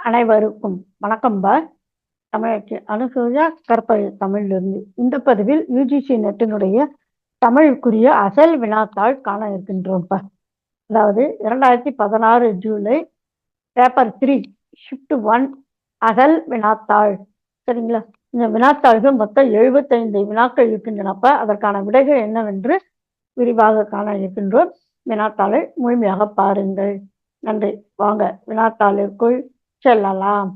அனைவருக்கும் வணக்கம்பா தமிழக அனுசூயா கற்பழி தமிழிலிருந்து. இந்த பதிவில் யூஜிசி நெட்டினுடைய தமிழுக்குரிய அசல் வினாத்தாள் காண இருக்கின்றோம்ப்பா அதாவது இரண்டாயிரத்தி பதினாறு July paper three shift one அசல் வினாத்தாள். சரிங்களா? இந்த வினாத்தாள்கள் மொத்தம் எழுபத்தைந்து வினாக்கள் இருக்கின்றனப்ப அதற்கான விடைகள் என்னவென்று விரிவாக காண இருக்கின்றோம். வினாத்தாளை முழுமையாக பாருங்கள். நன்றி. வாங்க. வினாத்தாளிற்குள் செல்லலாம்.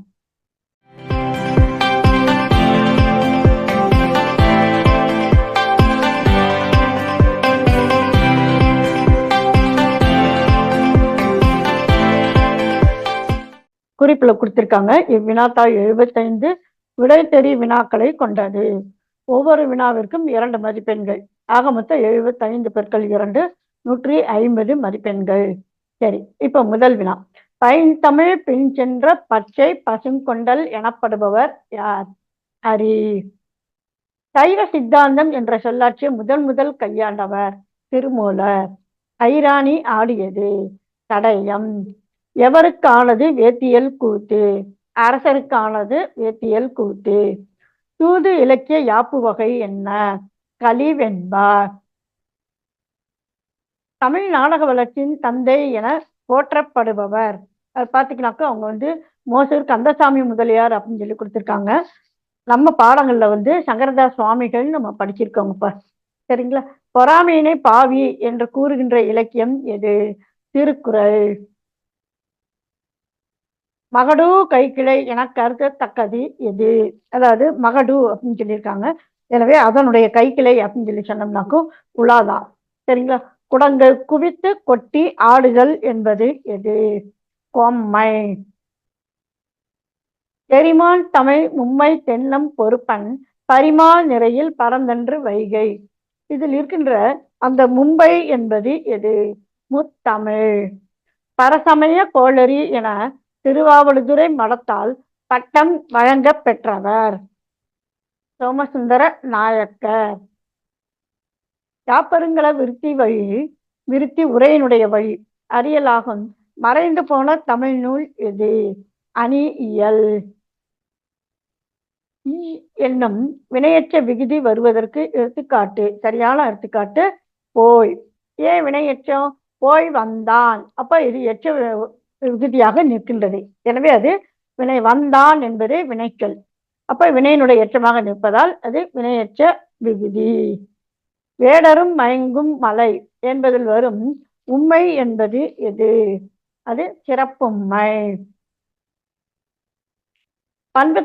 குறிப்புல கொடுத்திருக்காங்க. இவ்வினாத்தாள் எழுபத்தைந்து விடை தெரி வினாக்களை கொண்டது. ஒவ்வொரு வினாவிற்கும் இரண்டு மதிப்பெண்கள். ஆக மொத்தம் எழுபத்தைந்து பெருக்கள் இரண்டு நூற்றி ஐம்பது மதிப்பெண்கள். சரி இப்போ முதல் வினா. பைந்தமிழ் பின் சென்ற பச்சை பசுங்கொண்டல் எனப்படுபவர் யார்? ஹரி. சைவ சித்தாந்தம் என்ற சொல்லாட்சியை முதன் முதல் கையாண்டவர் திருமூலர். ஐராணி ஆடியது. தடயம். எவருக்கானது வேத்தியல் கூத்து? அரசருக்கானது வேத்தியல் கூத்து. தூது இலக்கிய யாப்பு வகை என்ன? கலிவென்பார் தமிழ் நாடக வளர்ச்சியின் தந்தை என போற்றப்படுபவர். அது பார்த்தீங்கன்னாக்கா அவங்க வந்து மோசூர் கந்தசாமி முதலியார் அப்படின்னு சொல்லி கொடுத்துருக்காங்க. நம்ம பாடங்கள்ல வந்து சங்கரதாஸ் சுவாமிகள் நம்ம படிச்சிருக்கோங்கப்பா சரிங்களா? பொறாமையினை பாவி என்று கூறுகின்ற இலக்கியம் எது? திருக்குறள். மகடு கைக்கிளை என கருதத்தக்கது எது? அதாவது மகடு அப்படின்னு சொல்லியிருக்காங்க. எனவே அதனுடைய கைக்கிளை அப்படின்னு சொல்லி சொன்னோம்னாக்கும் உலாதான் சரிங்களா? குடங்கள் குவித்து கொட்டி ஆடுகள் என்பது எது? கொம்மை. தெரிமான் தமிழ் மும்மை தென்னம் பொறுப்பன் பரிமா நிறையில் பரந்தன்று வைகை. இதில் இருக்கின்ற அந்த மும்பை என்பது எது? முத்தமிழ். பரசமய கோளரி என திருவாவடுதுறை மடத்தால் பட்டம் வழங்க பெற்றவர். சோமசுந்தர நாயக்கர். யாப்பருங்கள விருத்தி வழி விருத்தி உரையினுடைய வழி. அறியலாகும். மறைந்து போன தமிழ் நூல் எது? அணி இயல் என்னும் வினையற்ற விகுதி வருவதற்கு எடுத்துக்காட்டு சரியான எடுத்துக்காட்டு போய். ஏன் வினையற்றம் போய் வந்தான். அப்ப இது எச்ச விகுதியாக நிற்கின்றது. எனவே அது வினை வந்தான் என்பது வினைக்கல் அப்ப வினையினுடைய எச்சமாக நிற்பதால் அது வினையற்ற விகுதி. வேடரும் மயங்கும் மலை என்பதில் வரும் உண்மை என்பது எது? அது சிறப்புண்மை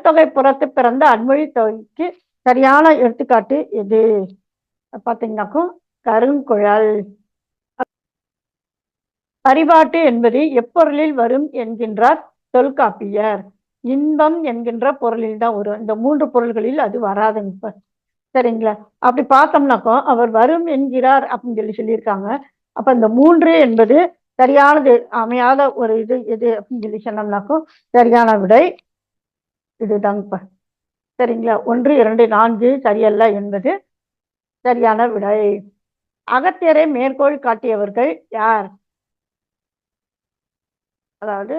தொகை புறத்து பிறந்த அன்மொழி தொகைக்கு சரியான எடுத்துக்காட்டு எது? பார்த்தீங்கன்னாக்கும் கருங்குழல். பரிபாட்டு என்பது எப்பொருளில் வரும் என்கின்றார் தொல்காப்பியர். இன்பம் என்கின்ற பொருளில் தான் வரும். இந்த மூன்று பொருள்களில் அது வராதுங்க. சரிங்களா? அப்படி பார்த்தோம்னாக்கோ அவர் வரும் என்கிறார் அப்படின்னு சொல்லி சொல்லியிருக்காங்க. அப்ப இந்த மூன்று என்பது சரியானது அமையாத ஒரு இது எது அப்படின்னு சொல்லி சொன்னோம்னாக்கோ சரியான விடை இதுதாங்கப்பா. சரிங்களா? ஒன்று இரண்டு நான்கு சரியல்ல என்பது சரியான விடை. அகத்தியரை மேற்கோள் காட்டியவர்கள் யார்? அதாவது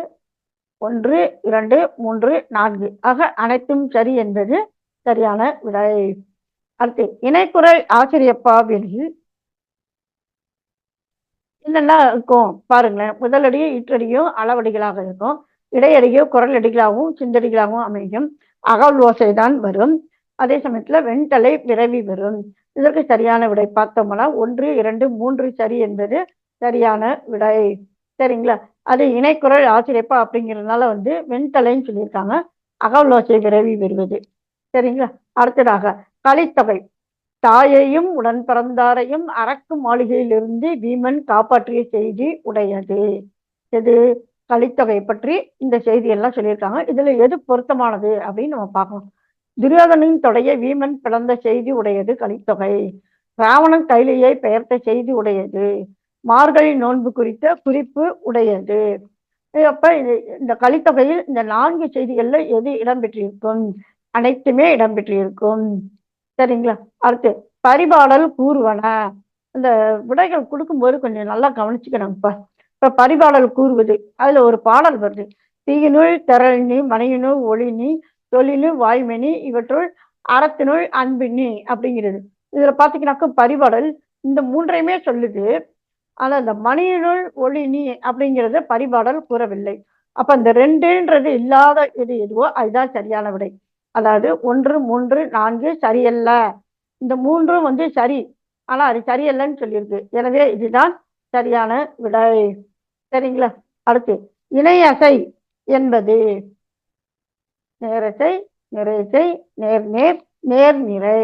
ஒன்று இரண்டு மூன்று நான்கு. ஆக அனைத்தும் சரி என்பது சரியான விடை. அடுத்து இணைக்குரல் ஆசிரியப்பாவில் என்னெல்லாம் இருக்கும்? பாருங்களேன். முதலடியோ இற்றடியும் அளவடிகளாக இருக்கும். இடையடியோ குரல் அடிகளாகவும் சிந்தடிகளாகவும் அமையும். அகல் ஓசை தான் வரும். அதே சமயத்துல வெண்தலை விரவி வரும். இதற்கு சரியான விடை பார்த்தோம்னா ஒன்று இரண்டு மூன்று சரி என்பது சரியான விடை. சரிங்களா? அது இணைக்குரல் ஆசிரியப்பா அப்படிங்கிறதுனால வந்து வெண்தலைன்னு சொல்லியிருக்காங்க. அகவலோசை விரவி வருவது. சரிங்களா? அடுத்ததாக கலித்தொகை. தாயையும் உடன் பிறந்தாரையும் அரக்கு மாளிகையிலிருந்து வீமன் காப்பாற்றிய செய்தி உடையது. எது? கலித்தொகை பற்றி இந்த செய்தி எல்லாம் சொல்லியிருக்காங்க. இதுல எது பொருத்தமானது அப்படின்னு நம்ம பார்க்கணும். துரியோதனின் தொடைய வீமன் பிறந்த செய்தி உடையது கலித்தொகை. ராவணன் கைலியை பெயர்த்த செய்தி உடையது. மார்கழி நோன்பு குறித்த குறிப்பு உடையது. அப்ப இந்த கலித்தொகையில் இந்த நான்கு செய்திகள்ல எது இடம்பெற்றிருக்கும்? அனைத்துமே இடம்பெற்றிருக்கும். சரிங்களா? அடுத்து பரிபாடல் கூறுவன. இந்த விடைகள் கொடுக்கும்போது கொஞ்சம் நல்லா கவனிச்சுக்கணும் இப்ப இப்ப பரிபாடல் கூறுவது அதுல ஒரு பாடல் வருது. தீயினுள் திரளினி மனையினுள் ஒளினி தொழிலு வாய்மணி இவற்றுள் அறத்தினுள் அன்பினி அப்படிங்கிறது. இதுல பார்த்தீங்கன்னாக்கா பரிபாடல் இந்த மூன்றையுமே சொல்லுது. ஆனா இந்த மணியினுள் ஒளினி அப்படிங்கிறத பரிபாடல் கூறவில்லை. அப்ப இந்த ரெண்டுன்றது இல்லாத இது எதுவோ அதுதான் சரியான விடை. அதாவது ஒன்று மூன்று நான்கு சரியல்ல. இந்த மூன்றும் வந்து சரி. ஆனால் அது சரியல்லன்னு சொல்லியிருக்கு. எனவே இதுதான் சரியான விடை. சரிங்களா? அடுத்து இணையசை என்பது நேரசை நிறைசை நேர் நேர் நேர் நிறை.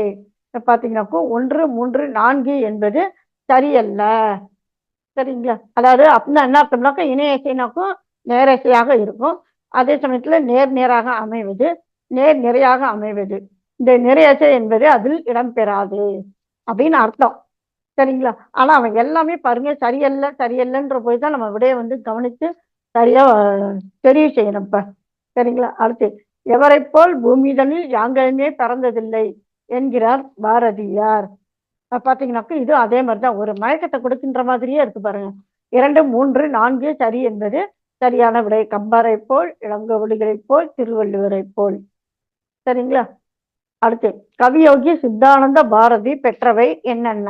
பார்த்தீங்கன்னாக்கோ ஒன்று மூன்று நான்கு என்பது சரியல்ல. சரிங்களா? அதாவது அப்படின்னா என்ன அர்த்தம்னாக்கா இணையசைனாக்கும் நேரசையாக இருக்கும். அதே சமயத்தில் நேர் நேராக அமைவது நேர் நிறையாக அமைவது. இந்த நிறையசை என்பது அதில் இடம்பெறாது அப்படின்னு அர்த்தம். சரிங்களா? ஆனா அவன் எல்லாமே பாருங்க சரியல்ல சரியல்லன்ற போய் தான் நம்ம விடையை வந்து கவனித்து சரியா தெரிவு செய்யணும் இப்ப. சரிங்களா? அடுத்து எவரை போல் பூமிதனில் யாங்களுமே பிறந்ததில்லை என்கிறார் பாரதியார். பாத்தீங்கன்னாக்கா இது அதே மாதிரிதான் ஒரு மயக்கத்தை கொடுக்கின்ற மாதிரியே இருக்கு பாருங்க. இரண்டு மூன்று நான்கு சரி என்பது சரியான விடை. கம்பாரை போல் இளங்கோவடிகளைப் போல் திருவள்ளுவரை போல். சரிங்களா? அடுத்து கவியோகி சித்தானந்த பாரதி பெற்றவை என்னென்ன?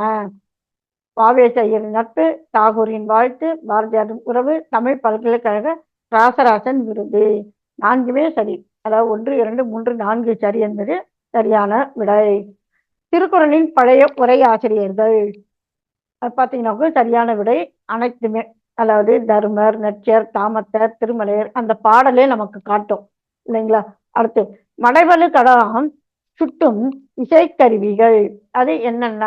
வாவேசையரின் நட்பு தாகூரின் வாழ்த்து பாரதியாரின் உறவு தமிழ் பல்கலைக்கழக ராசராசன் விருது. நான்குமே சரி. அதாவது ஒன்று இரண்டு மூன்று நான்கு சரி என்பது சரியான விடை. திருக்குறளின் பழைய உரை ஆசிரியர்கள். பார்த்தீங்கன்னாக்க சரியான விடை. அனைத்துமே அதாவது தர்மர் நச்சர் தாமத்தர் திருமலையர் அந்த பாடலே நமக்கு காட்டும். இல்லைங்களா? அடுத்து மடைவலு கடாகம் சுட்டும் இசைக்கருவிகள். அது என்னென்ன?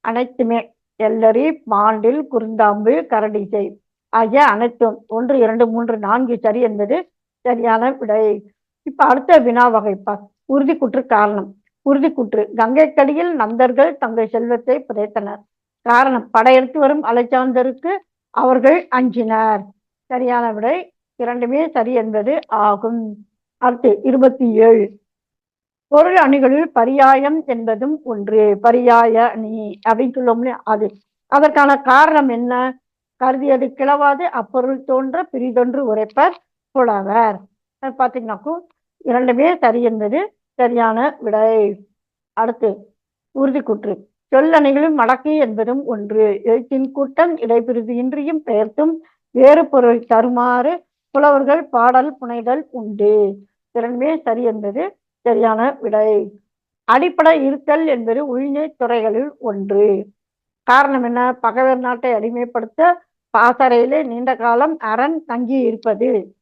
அனைத்துமே. எல்லரி பாண்டில் குருந்தாம்பு கரடிசை ஆகிய அனைத்தும். ஒன்று இரண்டு மூன்று நான்கு சரி என்பது சரியான விடை. இப்ப அடுத்த வினா வகைப்பா. உறுதி குற்று காரணம். உறுதி குற்று கங்கைக்கடியில் நந்தர்கள் தங்கள் செல்வத்தை புதைத்தனர். காரணம் படையெடுத்து வரும் அலைச்சாந்தருக்கு அவர்கள் அஞ்சினர். சரியான விடை. இரண்டுமே சரி என்பது ஆகும். அடுத்து இருபத்தி ஏழு. பொருள் அணிகளில் பரியாயம் என்பதும் ஒன்று. பரியாய அணி அப்படின்னு சொல்லுவோம்ல அது. அதற்கான காரணம் என்ன? கருதியது கிளவாது அப்பொருள் தோன்ற பிரிதொன்று உரைப்பர் புலவர். பார்த்தீங்கன்னாக்கும் இரண்டுமே சரி என்பது சரியான விடை. அடுத்து உறுதிக்குற்று. சொல்லணிகளும் மடக்கு என்பதும் ஒன்று. எழுத்தின் கூட்டம் இடைபிரிதியின்றியும் பெயர்த்தும் வேறு பொருள் தருமாறு புலவர்கள் பாடல் புனைதல் உண்டு. திறன்மே சரி என்பது சரியான விடை. அடிப்படை இருத்தல் என்பது உள்நீ துறைகளில் ஒன்று. காரணம் என்ன? பகைவர் நாட்டை அடிமைப்படுத்த பாசறையிலே நீண்ட காலம் அரண் தங்கி இருப்பது.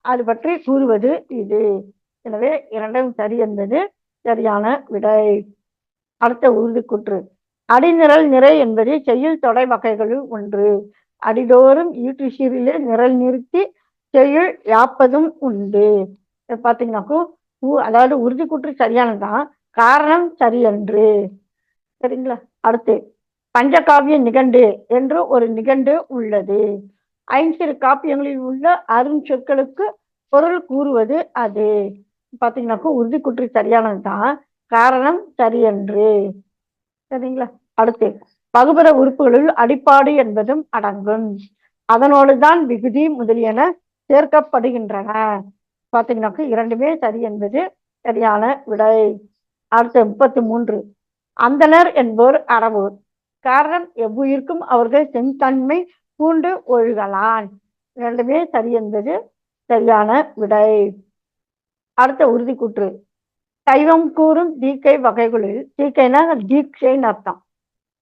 அது பற்றி கூறுவது இது. எனவே இரண்டும் சரி என்பது சரியான விடை. அடுத்த உறுதிக்குற்று. அடிநிரல் நிறை என்பது செய்யுள் தொடை வகைகளில் ஒன்று. அடிதோறும் ஈட்டுசீரிலே நிரல் நிறுத்தி செயல் யாப்பதும் உண்டு. பார்த்தீங்கன்னாக்கோ அதாவது உறுதிக்குற்று சரியானதுதான் காரணம் சரியன்று. சரிங்களா? அடுத்து பஞ்சகாவிய நிகண்டு என்று ஒரு நிகண்டு உள்ளது. ஐந்திரு காப்பியங்களில் உள்ள அருஞ்சொற்களுக்கு பொருள் கூறுவது அது. பார்த்தீங்கன்னாக்கா உறுதிக்குற்று சரியானதுதான் காரணம் சரியன்று. சரிங்களா? அடுத்து பகுபர உறுப்புகளில் அடிப்பாடு என்பதும் அடங்கும். அதனோடு தான் விகுதி முதலியன சேர்க்கப்படுகின்றன. பார்த்தீங்கன்னாக்க இரண்டுமே சரி என்பது சரியான விடை. அடுத்த முப்பத்தி மூன்று. அந்தனர் என்பவர் அறவோர். காரணம் எவ்வுயிருக்கும் அவர்கள் செந்தன்மை பூண்டு ஒழுகலான். இரண்டுமே சரி என்பது சரியான விடை. அடுத்த உறுதி கூற்று சைவம் கூறும் தீக்கை வகைகளில் தீக்கைனா தீட்சைன்னு அர்த்தம்.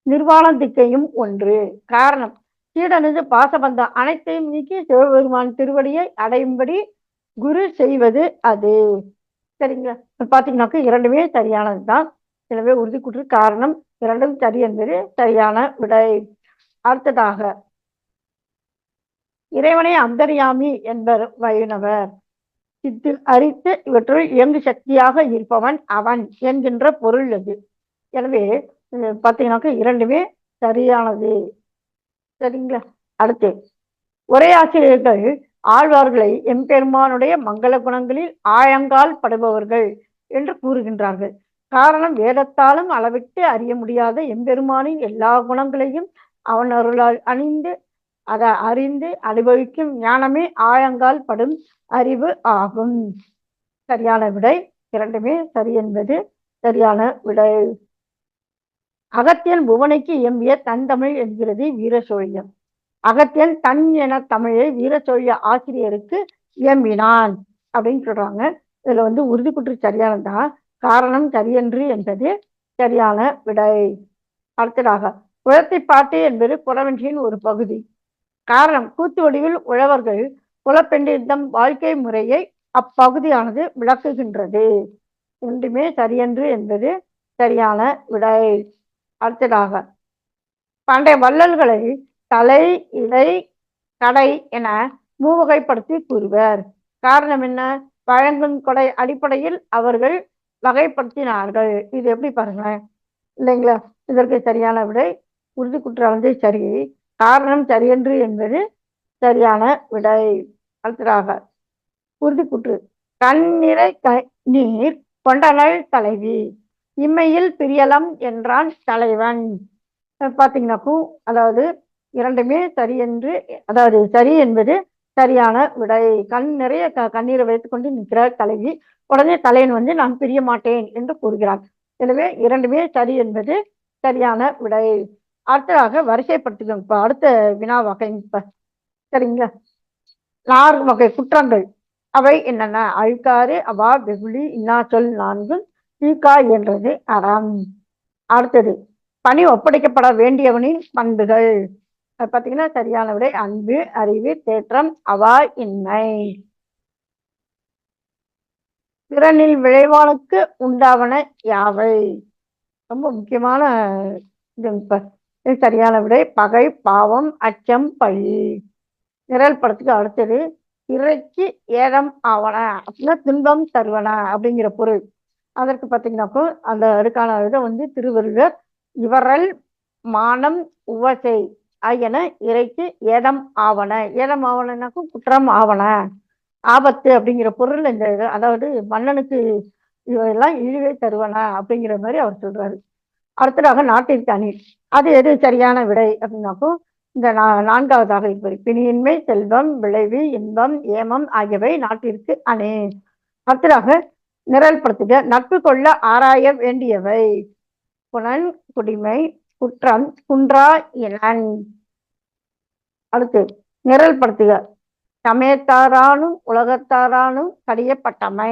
நிர்வாண திக்கையும் ஒன்று. காரணம் சீடனது பாசபந்தம் அனைத்தையும் நீக்கி சிவபெருமான் திருவடியை அடையும்படி குரு செய்வது அது. சரிங்களா? பார்த்தீங்கன்னாக்க இரண்டுமே சரியானது தான் எனவே உறுதிக்குற்று காரணம் இரண்டும் சரி என்பது சரியான விடை. அடுத்ததாக இறைவனை அந்தரியாமி என்பர் வைணவர் சித்து அறித்து இவற்றுள் இயங்கு சக்தியாக இருப்பவன் அவன் என்கின்ற பொருள் அது. எனவே பார்த்தீங்கன்னாக்க இரண்டுமே சரியானது. சரிங்களா? அடுத்து உரையாசிரியர்கள் ஆழ்வார்களை எம்பெருமானுடைய மங்கள குணங்களில் ஆழங்கால் படுபவர்கள் என்று கூறுகின்றார்கள். காரணம் வேதத்தாலும் அளவிட்டு அறிய முடியாத எம்பெருமானின் எல்லா குணங்களையும் அவன் அருளால் அணிந்து அதை அறிந்து அனுபவிக்கும் ஞானமே ஆழங்கால் படும் அறிவு ஆகும். சரியான விடை இரண்டுமே சரி என்பது சரியான விடை. அகத்தியன் புவனைக்கு எம்பிய தன் தமிழ் என்கிறது வீரசோழியம். அகத்தியன் தன் என தமிழை வீரச்சொழிய ஆசிரியருக்கு இயம்பினான் அப்படின்னு சொல்றாங்க. இதுல வந்து உறுதி குற்று சரியானதா? காரணம் சரியன்று என்பது சரியான விடை. அடுத்ததாக குளத்தை பாட்டு என்பது குறவன்றியின் ஒரு பகுதி. காரணம் கூத்து வடிவில் உழவர்கள் குலப்பெண்டிருந்தம் வாழ்க்கை முறையை அப்பகுதியானது விளக்குகின்றது. ஒன்றுமே சரியன்று என்பது சரியான விடை. அடுத்ததாக பண்டைய வள்ளல்களை தலை இடை கடை என மூவகைப்படுத்தி கூறுவர். காரணம் என்ன? வழங்கும் கொடை அடிப்படையில் அவர்கள் வகைப்படுத்தினார்கள். இது எப்படி பாருங்களேன்? இல்லைங்களா? இதற்கு சரியான விடை உறுதி குற்றாலந்தே வந்து சரி காரணம் சரியன்று என்பது சரியான விடை. அடுத்ததாக உறுதி குற்று. கண்ணிறை க நீர் கொண்டனள் தலைவி. இம்மையில் பிரியலம் என்றான் தலைவன். பார்த்தீங்கன்னாக்கும் அதாவது இரண்டுமே சரி என்று அதாவது சரி என்பது சரியான விடை. கண் நிறைய க கண்ணீரை வைத்துக்கொண்டு நிற்கிறார் தலைவி. உடனே தலையன் வந்து நான் பிரிய மாட்டேன் என்று கூறுகிறான். எனவே இரண்டுமே சரி என்பது சரியான விடை. அடுத்ததாக வரிசைப்படுத்திக்கோங்க இப்ப அடுத்த வினா வகை. இப்ப சரிங்களா? நான்கு வகை குற்றங்கள். அவை என்னென்ன? அழுக்காறு அவா வெகுளி இன்னா சொல் நான்கு தீக்கா என்றது அறம். அடுத்தது பணி ஒப்படைக்கப்பட வேண்டியவனின் பண்புகள். பார்த்தீங்கன்னா சரியான விடை அன்பு அறிவு தேற்றம் அவா இன்மை. திறனில் விளைவானுக்கு உண்டாவன யாவை? ரொம்ப முக்கியமான இது சரியான விடை பகை பாவம் அச்சம் பழி. நிரல் படத்துக்கு அடுத்தது இறைக்கு ஏதம் ஆவன அப்படின்னா துன்பம் தருவன அப்படிங்கிற பொருள். அதற்கு பார்த்தீங்கன்னாக்கோ அந்த அதுக்கான இதை வந்து திருவள்ளுவர் இவரல் மானம் உவசை ஆகியன இறைக்கு ஏதம் ஆவன. ஏதம் ஆவணனாக்கும் குற்றம் ஆவன. ஆபத்து அப்படிங்கிற பொருள் இந்த இது அதாவது மன்னனுக்கு இவையெல்லாம் இழிவை தருவன அப்படிங்கிற மாதிரி அவர் சொல்றாரு. அடுத்ததாக நாட்டிற்கு அணி அது எது? சரியான விடை அப்படின்னாக்கும் இந்த நா நான்காவதாக இருப்பது. பிணியின்மை செல்வம் விளைவு இன்பம் ஏமம் ஆகியவை நாட்டிற்கு அணி. அடுத்ததாக நிரல்படுத்துக. நட்பு கொள்ள ஆராய வேண்டியவை. குணன் குடிமை குற்றம் குன்றா இளன் அடுத்து நிரல்படுத்துக. சமயத்தாரானும் உலகத்தாரானும் கடியப்பட்டமை.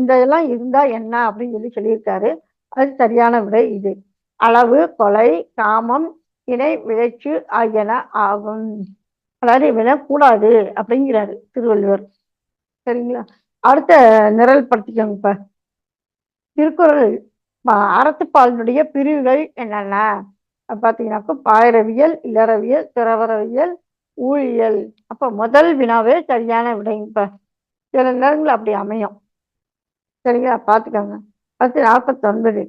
இந்த இதெல்லாம் இருந்தா என்ன அப்படின்னு சொல்லி சொல்லியிருக்காரு. அது சரியான விடை இது. அளவு கொலை காமம் இணை விளைச்சு ஆகியன ஆகும். அதாவது விடக்கூடாது அப்படிங்கிறாரு திருவள்ளுவர். சரிங்களா? அடுத்த நிரல் படுத்திக்கோங்க இப்ப. திருக்குறள் அறத்துப்பாலினுடைய பிரிவுகள் என்னென்ன? பார்த்தீங்கன்னாக்கா பாயிரவியல் இளறவியல் துறவரவியல் ஊழியல். அப்ப முதல் வினாவே சரியான விடைங்க இப்ப சில நேரங்கள் அப்படி அமையும். சரிங்களா? பார்த்துக்கோங்க பத்து நாற்பத்தொன்பது.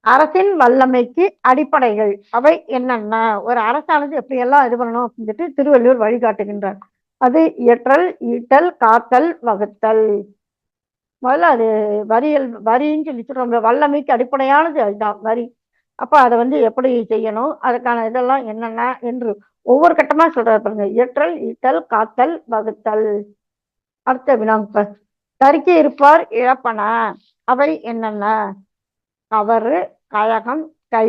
அரசின் வல்லமைக்கு அடிப்படைகள். அவை என்னென்ன? ஒரு அரசானது எப்படியெல்லாம் இது பண்ணணும் அப்படின்னு சொல்லிட்டு திருவள்ளுவர் வழிகாட்டுகின்றார். அது இயற்றல் ஈட்டல் காத்தல் வகுத்தல். முதல்ல அது வரிகள் வரின்னு சொல்லி சொல்றோம் வல்லமைக்கு அடிப்படையானது அதுதான் வரி. அப்போ அதை வந்து எப்படி செய்யணும்? அதுக்கான இதெல்லாம் என்னென்ன? என்று ஒவ்வொரு கட்டமாக சொல்கிறார் பாருங்க. இயற்றல் ஈட்டல் காத்தல் வகுத்தல். அடுத்த வினாங்க தறிக்கை இருப்பார் இழப்பன. அவை என்னென்ன? கவரு கழகம் கை.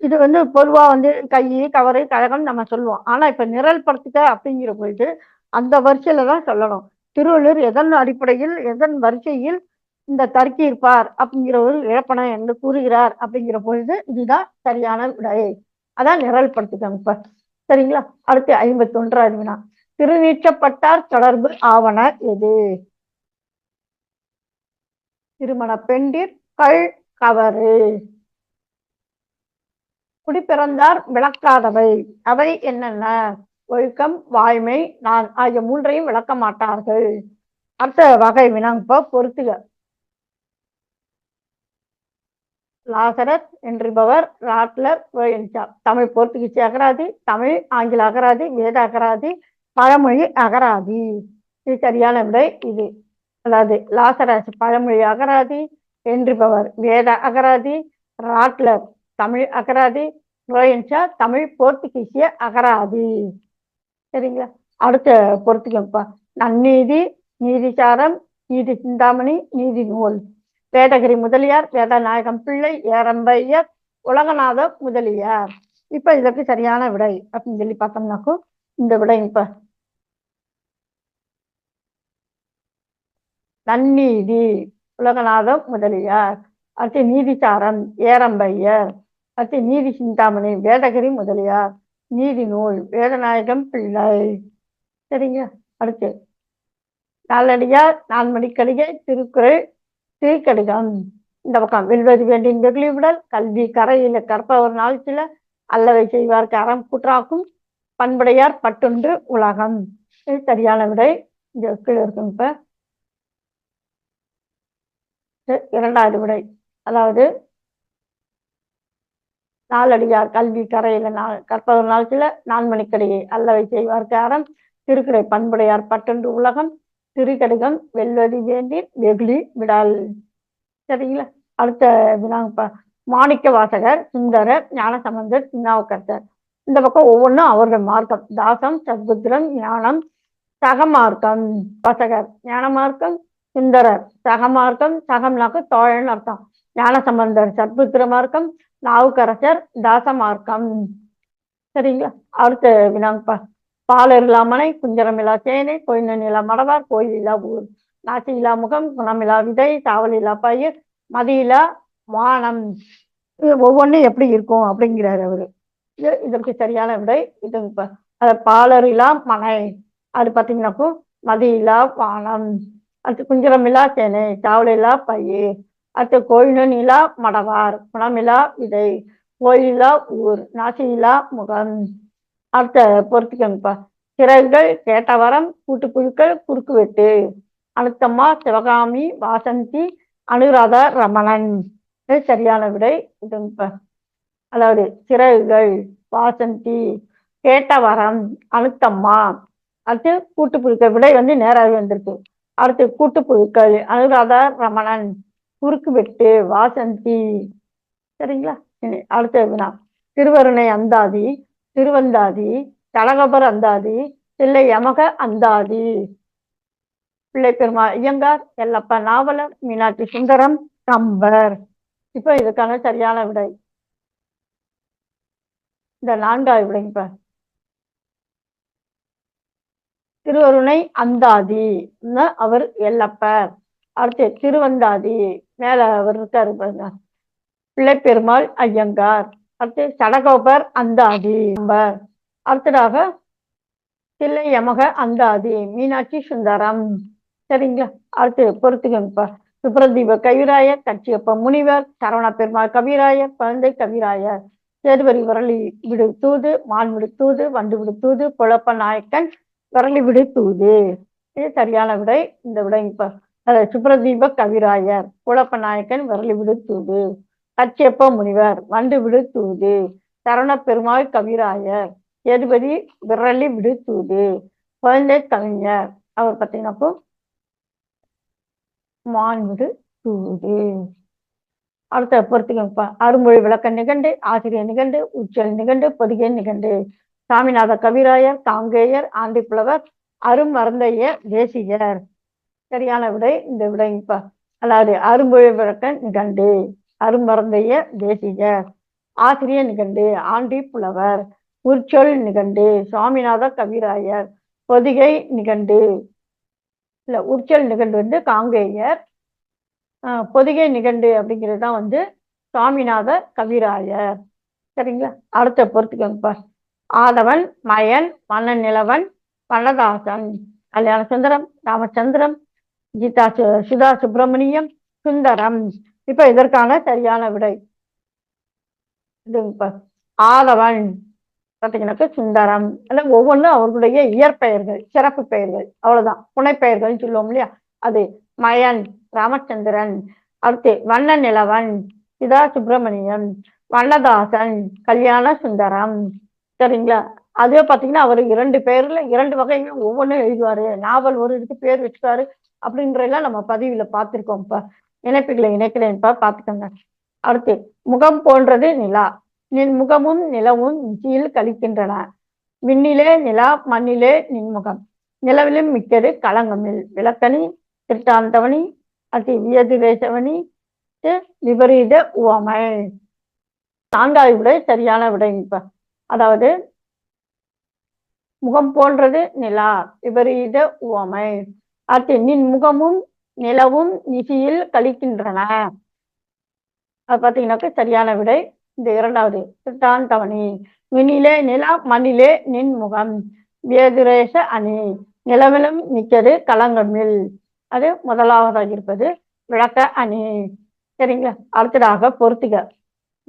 இது வந்து பொதுவாக வந்து கை கவரு கழகம் நம்ம சொல்லுவோம். ஆனால் இப்போ நிரல் படுத்துக்க அப்படிங்கிற பொழுது அந்த வரிசையில தான் சொல்லணும். திருவள்ளுவர் எதன் அடிப்படையில் எதன் வரிசையில் இந்த தர்க்கி இருப்பார் அப்படிங்கிற ஒரு இழப்பனை என்று கூறுகிறார் அப்படிங்கிற பொழுது இதுதான் சரியான விடை. அதான் நிரல் படுத்துக்கோங்க இப்ப. சரிங்களா? அடுத்து ஐம்பத்தி ஒன்றாவது வினா திருநீற்றப்பட்டார் தொடர்பு ஆவன எது? திருமண பெண்டிர் கள் கவறு குடிப்பிறந்தார் விளக்காதவை. அவை என்னென்ன? ஒழுக்கம் வாய்மை நான் ஆகிய மூன்றையும் விளக்க மாட்டார்கள். அடுத்த வகை வினாங்க பொறுத்துக லாசரத் என்றுபவர் ராட்லர் தமிழ் போர்த்துகீசி அகராதி தமிழ் ஆங்கில அகராதி வேத அகராதி பழமொழி அகராதி. இது சரியான விடை இது. அதாவது லாசரஸ் பழமொழி அகராதி என்றுபவர் வேத அகராதி ராட்லர் தமிழ் அகராதி நுழைஞ்சா தமிழ் போர்த்துகீசிய அகராதி. சரிங்களா? அடுத்த பொறுத்துக்கப்பா நன்னீதி நீதிசாரம் நீதி சிந்தாமணி நீதி நூல். வேதகிரி முதலியார் வேதநாயகம் பிள்ளை ஏரம்பையர் உலகநாத முதலியார். இப்ப இதற்கு சரியான விடை அப்படின்னு சொல்லி பார்த்தோம்னாக்கும் இந்த விடை இப்ப நன்னீதி உலகநாத முதலியார். அடுத்து நீதிசாரம் ஏரம்பையர். அடுத்து நீதி சிந்தாமணி வேதகிரி முதலியார். நீதி நூல் வேதநாயகம் பிள்ளை. சரிங்க அடுத்து. நாலு மணிக்கடிகை திருக்குறள் திருக்கடிகம் இந்த பக்கம் வெல்வது வேண்டின் வெகுளிவிடல் கல்வி கரையில் கற்பவர் நாள்சில அல்லவை செய்வார்க்கு அறம் குற்றாக்கும் பண்புடையார் பட்டுண்டு உலகம். இது சரியான விடை. இங்க கீழே இருக்கும் இப்போ. இரண்டாவது விடை. அதாவது நாலடியார் கல்வி கரையில நாள் கற்பவர் நாள் சில நான்மணிக்கடிகை அல்லவை செய்வார்க்கு திருக்கடை திருக்குறை பண்புடையார் பட்டண்டு உலகம். திருக்கடிகம் வெல்வதி வேண்டி வெகுளி விடால். சரிங்களா? அடுத்த வினாங்கப்பா மாணிக்க வாசகர் சுந்தரர் ஞானசம்பந்தர் சின்னாவுக்கர்த்தர். இந்த பக்கம் ஒவ்வொன்றும் அவர்கள் மார்க்கம். தாசம் சத்புத்திரம் ஞானம் சகமார்க்கம். வாசகர் ஞான மார்க்கம் சுந்தரர் சகமார்க்கம் சகம்னாக்க தோழன் அர்த்தம். ஞானசம்பந்தர் சத்புத்திர மார்க்கம் நாவுக்கரசர் தாச மார்க்கம் சரிங்களா? அடுத்த வினாங்கப்பா. பாலரிலா மனை குஞ்சரமிலா சேனை கோயிலிலா மடவார் கோயிலிலா ஊர். நாசியிலா முகம் குணமிலா விதை தாவலிலா பயிர் மதியிலா வானம். இது ஒவ்வொன்றும் எப்படி இருக்கும் அப்படிங்கிறாரு அவரு. இது இதற்கு சரியான விடை இது அது பாலரிலா மனை. அது பார்த்தீங்கன்னாக்கோ மதியிலா வானம். அடுத்து குஞ்சரமிலா சேனை தாவலிலா பயிர். அடுத்து கோயிலிலா மடவார். குணமிலா விதை கோயிலா ஊர் நாசியிலா முகம். அடுத்த பொறுத்துக்கங்கப்பா. சிறைகள் கேட்டவரம் கூட்டுப்புழுக்கள் குறுக்குவெட்டு. அனுத்தம்மா சிவகாமி வாசந்தி அனுராதா ரமணன். சரியான விடை. இதுங்கப்பா. அதாவது சிறகுகள் வாசந்தி கேட்டவரம் அனுத்தம்மா. அடுத்து கூட்டுப்புழுக்கள் விடை வந்து நேராகவே வந்திருக்கு. அடுத்து கூட்டுப்புழுக்கள் அனுராதா ரமணன். குறுக்கு வெட்டு வாசந்தி சரிங்களா? அடுத்த வினா. திருவருணை அந்தாதி திருவந்தாதி தலகபர் அந்தாதி தில்லை யமக அந்தாதி. பிள்ளை பெருமா ஐயங்கார் எல்லப்ப நாவலர் மீனாட்சி சுந்தரம் கம்பர். இப்ப இதுக்கான சரியான விடை. இந்த நான்காவது விடை இப்ப திருவருணை அந்தாதி. அவர் எல்லப்பர். அடுத்து திருவந்தாதி. மேல அவர் இருக்காரு பாருங்க. பிள்ளை பெருமாள் ஐயங்கார். அடுத்து சடகோபர் அந்தாதி அடுத்ததாக தில்லை யமக அந்தாதி மீனாட்சி சுந்தரம். சரிங்களா? அடுத்து பொறுத்துக்கணுப்பா சுப்ரதீப கவிராயர் கட்சியப்ப முனிவர் சரவண பெருமாள் கவிராயர் குழந்தை கவிராயர் சேதுவரி விரலி விடு தூது மான் விடுத்தூது தூது வண்டு விடு தூது புழப்ப நாயக்கன் விரலி விடு தூது. இது சரியான விடை. இந்த விடை இப்போ சுப்ரதீப கவிராயர் புழப்ப நாயக்கன் விரலி விடு தூது முனிவர் வண்டு விடு தூது பெருமாள் கவிராயர் எதுபதி விரலி விடு தூது குழந்தை கவிஞர் அவர் பார்த்தீங்கன்னாப்போ மான்விடு தூது அடுத்த பொறுத்துக்கப்பா அருமொழி விளக்க நிகண்டு ஆசிரியர் நிகண்டு உச்சல் நிகண்டு பொதிகை நிகண்டு. சாமிநாத கவிராயர் காங்கேயர் ஆண்டிப்புலவர் அருமருந்தைய தேசியர் சரியான விடை இந்த விடைப்பா அதாவது அருமொழி பிறக்க நிகண்டு அருமருந்தைய தேசிகர் ஆசிரியர் நிகண்டு ஆண்டி புலவர். உற்சொல் நிகண்டு சுவாமிநாத கவிராயர். பொதிகை நிகண்டு இல்ல உற்சொல் நிகண்டு வந்து காங்கேயர். ஆஹ் பொதிகை நிகண்டு அப்படிங்கிறது தான் வந்து சுவாமிநாத கவிராயர். சரிங்களா? அடுத்த பொறுத்துக்கோங்கப்பா ஆதவன் மயன் மன்னன் நிலவன் கல்யாண சுந்தரம் ராமச்சந்திரம் கீதா சு- சுதா சுப்பிரமணியம் சுந்தரம். இப்ப இதற்கான சரியான விடை. இது இப்ப ஆதவன். பார்த்தீங்கன்னாக்க சுந்தரம். எல்லாம் ஒவ்வொன்றும் அவர்களுடைய இயற்பெயர்கள் சிறப்பு பெயர்கள். அவ்வளவுதான். புனைப்பெயர்கள்னு சொல்லுவோம் இல்லையா? அது மயன் ராமச்சந்திரன். அடுத்து வண்ண நிலவன் சிதா சுப்பிரமணியம் வண்ணதாசன் கல்யாண சுந்தரம். சரிங்களா? அதுவே பார்த்தீங்கன்னா அவர் இரண்டு பேர்ல இரண்டு வகையும் ஒவ்வொன்றும் எழுதுவாரு. நாவல் ஒரு இதுக்கு பேர் வச்சுக்காரு அப்படின்றதெல்லாம் நம்ம பதிவுல பார்த்திருக்கோம்ப்பா இணைப்புகளை இணைக்கிறேன்ப்பா பார்த்துக்கோங்க. அடுத்து முகம் போன்றது நிலா. நின் முகமும் நிலவும் கீழ் கழிக்கின்றன. விண்ணிலே நிலா மண்ணிலே நின்முகம். நிலவிலும் மிக்கது களங்கமில். விளக்கணி திருட்டாந்தவணி அதி வியதிரேசவணி விபரீத உவமை. நான்காவது விடை சரியான விடை இப்ப அதாவது முகம் போன்றது நிலா. விபரீத உவமை. அடுத்து நின் முகமும் நிலவும் நிசியில் கழிக்கின்றன. அது பார்த்தீங்கன்னாக்க சரியான விடை. இந்த இரண்டாவது திருட்டான் தவணி. விண்ணிலே நிலா மண்ணிலே நின் முகம். வேதுரேச அணி. நிலவிலும் நிற்கிறது கலங்கமில் அது முதலாவதாக இருப்பது விளக்க அணி. சரிங்களா? அடுத்ததாக பொருத்துக.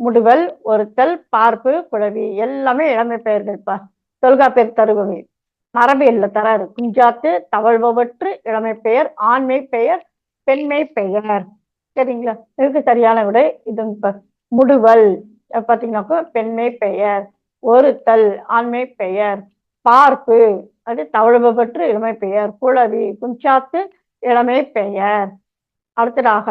முடுவல் ஒருத்தல் பார்ப்பு குழவி. எல்லாமே இளமை பெயர்கள்ப்பா. தொல்காப்பியர் தருபவை. மரபியல்ல தராரு குஞ்சாத்து தவழ்பவற்று இளமை பெயர் ஆண்மை பெயர் பெண்மை பெயர். சரிங்களா? இதுக்கு சரியான விட இது முடுவல். பார்த்தீங்கன்னாக்கா பெண்மை பெயர் ஒருத்தல் ஆண்மை பெயர். பார்ப்பு அது தவழ்பவற்று இளமை பெயர். குளவி குஞ்சாத்து இளமை பெயர். அடுத்ததாக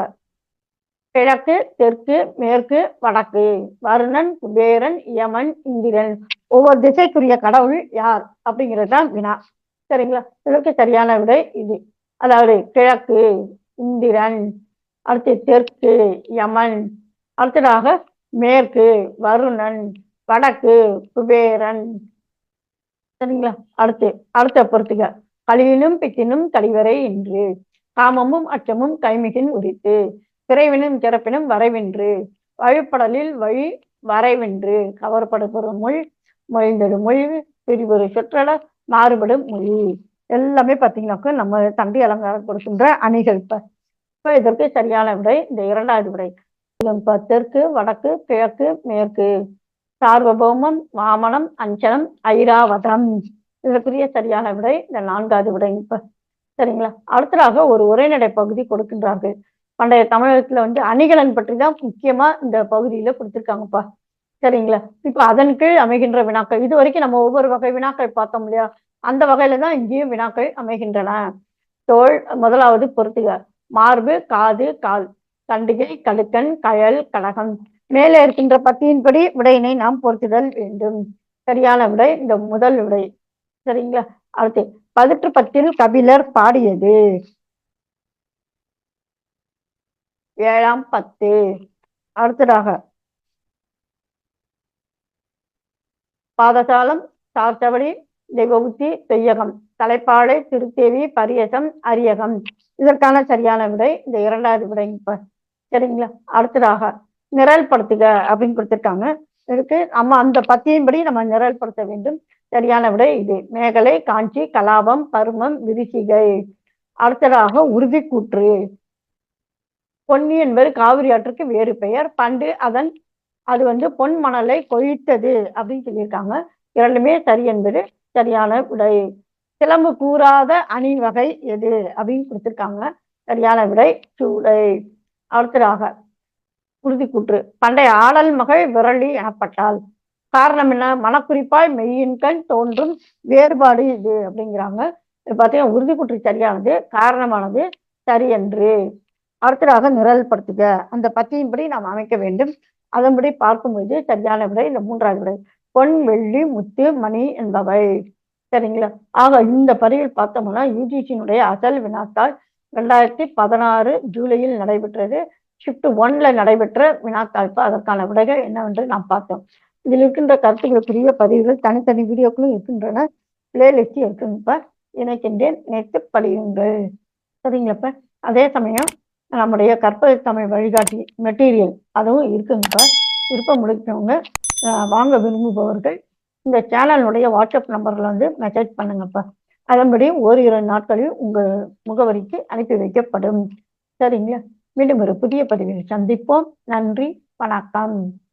கிழக்கு தெற்கு மேற்கு வடக்கு. வருணன் குபேரன் யமன் இந்திரன். ஒவ்வொரு திசைக்குரிய கடவுள் யார்? அப்படிங்கிறது தான் வினா. சரிங்களா? இதற்கு சரியான விடை இது. அதாவது கிழக்கு இந்திரன் அடுத்து தெற்கு யமன் அடுத்ததாக மேற்கு வருணன் வடக்கு குபேரன். சரிங்களா? அடுத்து அடுத்த பொறுத்துக. கழிவினும் பித்தினும் கழிவறை என்று காமமும் அச்சமும் கைமிகின் உரித்து. பிறவினும் சிறப்பினும் வரைவென்று. வழிப்படலில் வழி வரைவென்று. கவரப்படுபொருள் மொழி மொழிந்தொரு மொழி பிரிவரு சுற்றல மாறுபடும் மொழி. எல்லாமே பார்த்தீங்கன்னாக்க நம்ம தந்தி அலங்காரம் கொடுக்கின்ற அணிகள். இப்ப இப்ப இதற்கு சரியான விடை இந்த இரண்டாவது விடை. இப்ப தெற்கு வடக்கு கிழக்கு மேற்கு. சார்வபௌமம் வாமனம் அஞ்சனம் ஐராவதம். இதற்குரிய சரியான விடை இந்த நான்காவது விடை. இப்ப சரிங்களா? அடுத்ததாக ஒரு உரைநடை பகுதி கொடுக்கின்றார்கள். பண்டைய தமிழகத்துல வந்து அணிகலன் பற்றி தான் முக்கியமா இந்த பகுதியில கொடுத்துருக்காங்கப்பா. சரிங்களா? இப்ப அதன் கீழ் அமைகின்ற வினாக்கள். இது வரைக்கும் நம்ம ஒவ்வொரு வகை வினாக்கள் பார்த்தோம் இல்லையா? அந்த வகையில தான் இங்கேயும் வினாக்கள் அமைகின்றன. தோல் முதலாவது பொருத்துக. மார்பு காது கால். கண்டிகை கடுக்கன் கயல் கடகம் மேலே இருக்கின்ற பத்தியின்படி விடையினை நாம் பொருத்துதல் வேண்டும். சரியான விடை இந்த முதல் விடை. சரிங்களா? அடுத்து பதிற்று பத்தில் கபிலர் பாடியது. ஏழாம் பத்து. அடுத்ததாக பாதசாலம் சார்த்தவடி தெய்வபுத்தி தெய்யகம் தலைப்பாடை திருத்தேவி பரியசம் அரியகம். இதற்கான சரியான விடை இந்த இரண்டாவது விடை. இப்ப சரிங்களா? அடுத்ததாக நிரல் படுத்துக அப்படின்னு கொடுத்திருக்காங்க. இதுக்கு நம்ம அந்த பத்தியின்படி நம்ம நிரல் படுத்த வேண்டும். சரியான விடை இது. மேகலை காஞ்சி கலாபம் பருமம் விரிசிகை. அடுத்ததாக உறுதி கூற்று பொன்னி என்பது காவிரி ஆற்றுக்கு வேறு பெயர். பண்டு அதன் அது வந்து பொன் மணலை கொழித்தது அப்படின்னு சொல்லியிருக்காங்க. இரண்டுமே சரி என்பது சரியான விடை. சிலம்பு கூறாத அணி வகை எது அப்படின்னு கொடுத்திருக்காங்க. சரியான விடை சூளை அடுத்ததாக உறுதி கூற்று. பண்டைய ஆடல் மகள் விரலி எனப்பட்டால் காரணம் என்ன? மனக்குறிப்பாய் மெய்யின் கண் தோன்றும் வேறுபாடு இது அப்படிங்கிறாங்க. பார்த்தீங்கன்னா உறுதி கூற்று சரியானது காரணமானது சரி என்று. அடுத்ததாக நிரல்படுத்துக. அந்த பத்தியின்படி நாம் அமைக்க வேண்டும். அதன்படி பார்க்கும்போது சரியான விடை இந்த மூன்றாவது விடை. பொன் வெள்ளி முத்து மணி என்பவை. சரிங்களா? ஆக இந்த பதிவில் பார்த்தோம்னா யூஜிசியினுடைய அசல் வினாத்தாள் ரெண்டாயிரத்தி பதினாறு ஜூலையில் நடைபெற்றது. ஷிஃப்ட் ஒன்ல நடைபெற்ற வினாத்தாழ்ப்பு அதற்கான விடைகள் என்னவென்று நாம் பார்த்தோம். இதில் இருக்கின்ற கருத்துக்களுக்குரிய பதிவுகள் தனித்தனி வீடியோக்களும் இருக்கின்றன. பிளேலிஸ்ட் இருக்குங்கப்ப இணைக்கின்றேன். நேற்று படியுங்கள். சரிங்களாப்ப அதே சமயம் நம்முடைய கற்பக தமிழ் வழிகாட்டி மெட்டீரியல் அதுவும் இருக்குங்கப்ப விருப்பம் முடிக்கிறவங்க வாங்க விரும்புபவர்கள் இந்த சேனலுடைய வாட்ஸ்அப் நம்பரில் வந்து மெசேஜ் பண்ணுங்கப்பா அதன்படி இரண்டு நாட்களில் உங்கள் முகவரிக்கு அனுப்பி வைக்கப்படும். சரிங்களா? மீண்டும் ஒரு புதிய பதிவில் சந்திப்போம். நன்றி வணக்கம்.